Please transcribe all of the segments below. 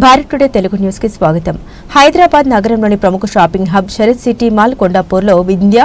Bharat today Telugu న్యూస్కి స్వాగతం. హైదరాబాద్ నగరంలోని ప్రముఖ shopping hub Sarath city mall కొండాపూర్లో Vindhya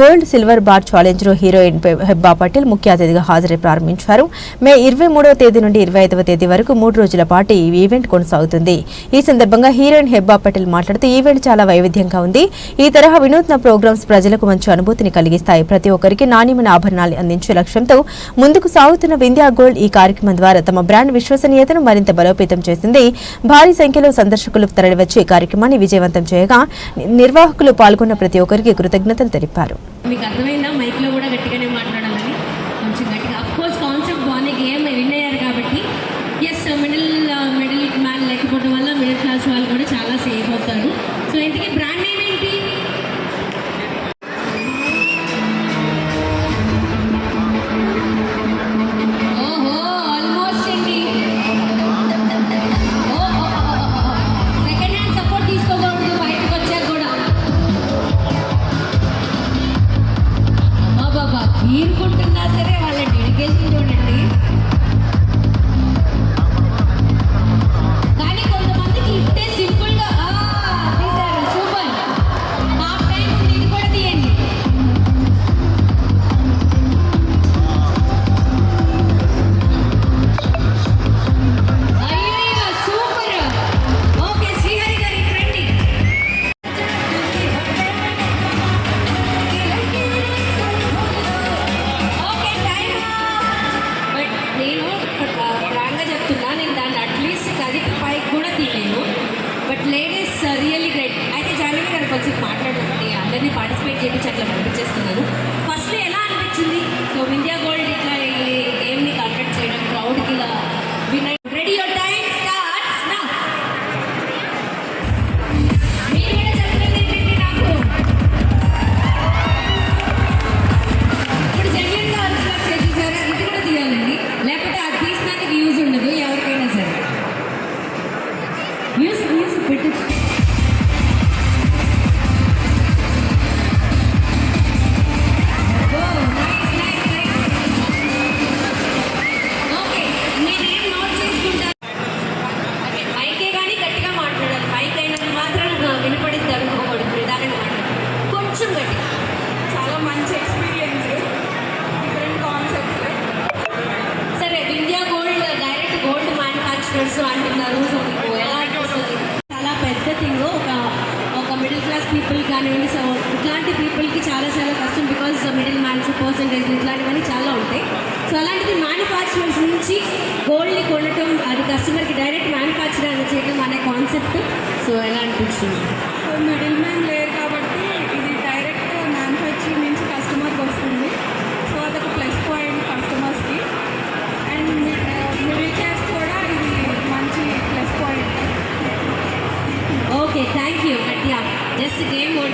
gold silver bar ఛాలెంజ్లో హీరోయిన్ హెబ్బా పటేల్ ముఖ్య అతిథిగా హాజరై ప్రారంభించారు. మే ఇరవై మూడవ తేదీ నుండి ఇరవై ఐదవ తేదీ వరకు మూడు రోజుల పాటు ఈ ఈవెంట్ కొనసాగుతుంది. ఈ సందర్భంగా హీరోయిన్ హెబ్బా పటేల్ మాట్లాడుతూ ఈవెంట్ చాలా వైవిధ్యంగా ఉంది. ఈ తరహా వినూత్న ప్రోగ్రామ్స్ ప్రజలకు మంచి అనుభూతిని కలిగిస్తాయి. ప్రతి ఒక్కరికి నాణ్యమైన ఆభరణాలు అందించే లక్ష్యంతో ముందుకు సాగుతున్న వింధ్యా గోల్డ్ ఈ కార్యక్రమం ద్వారా తమ బ్రాండ్ విశ్వసనీయతను మరింత బలోపేతం చేసింది. భారీ సంఖ్యలో సందర్శకులు తరలివచ్చి కార్యక్రమాన్ని విజయవంతం చేయగా నిర్వాహకులు పాల్గొన్న ప్రతి ఒక్కరికి కృతజ్ఞతలు తెలిపారు. మీకు అర్థమైందా? మైక్లో కూడా గట్టిగానే మాట్లాడాలని కొంచెం గట్టిగా. అఫ్ కోర్స్ కాన్సెప్ట్ బాగానే గేమ్ విన్ అయ్యారు కాబట్టి. ఎస్ మిడిల్ మిడిల్ మ్యాన్ లేకపోవడం వల్ల మిడిల్ క్లాస్ వాళ్ళు కూడా చాలా సేఫ్ అవుతారు. సో ఇంతకీ బ్రాండ్ నేమ్ ఏంటి? బాబా తీరుకుంటున్నా పార్టిసిపేట్ చేయించి అట్లా పంపించేస్తున్నాను ఫస్ట్ ఎలా అనిపించింది? సో ఇండియా మ్యానుఫ్యాక్చరర్స్ ఎలా అనిపిస్తుంది చాలా పెద్ద థింగ్ ఒక ఒక మిడిల్ క్లాస్ పీపుల్ కానివ్వండి సో ఇట్లాంటి పీపుల్కి చాలా చాలా కష్టం బికాస్ మిడిల్ మ్యాన్స్ పర్సంటేజ్ ఇట్లాంటివన్నీ చాలా ఉంటాయి. సో అలాంటిది మ్యానుఫ్యాక్చరర్స్ నుంచి గోల్డ్ని కొనటం అది కస్టమర్కి డైరెక్ట్ మ్యానుఫ్యాక్చర్ అని చేయడం అనే కాన్సెప్ట్ సో ఎలా అనిపించింది?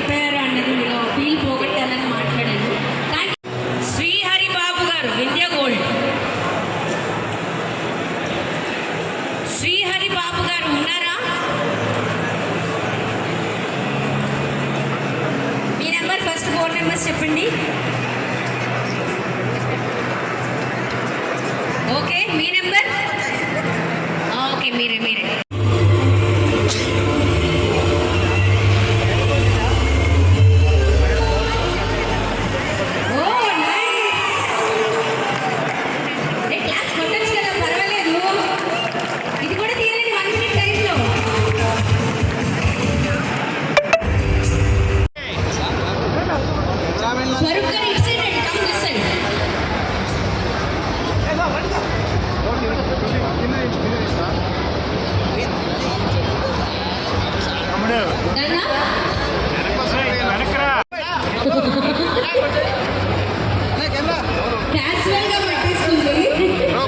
ఓడిపోయారు అన్నది మీలో ఫీల్ పోగొట్టాలని మాట్లాడాను శ్రీహరి బాబు గారు వింధ్య గోల్డ్. శ్రీహరి బాబు గారు ఉన్నారా? మీ నెంబర్ ఫస్ట్ ఫోర్ నెంబర్స్ చెప్పండి.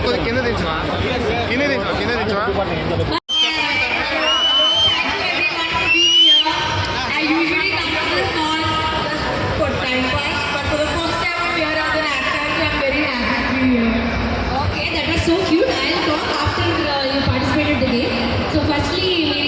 కొద్ది కింద దించవా కింద దించవా కింద దించవా so cute. I'll talk after uh, you participated the game. So firstly,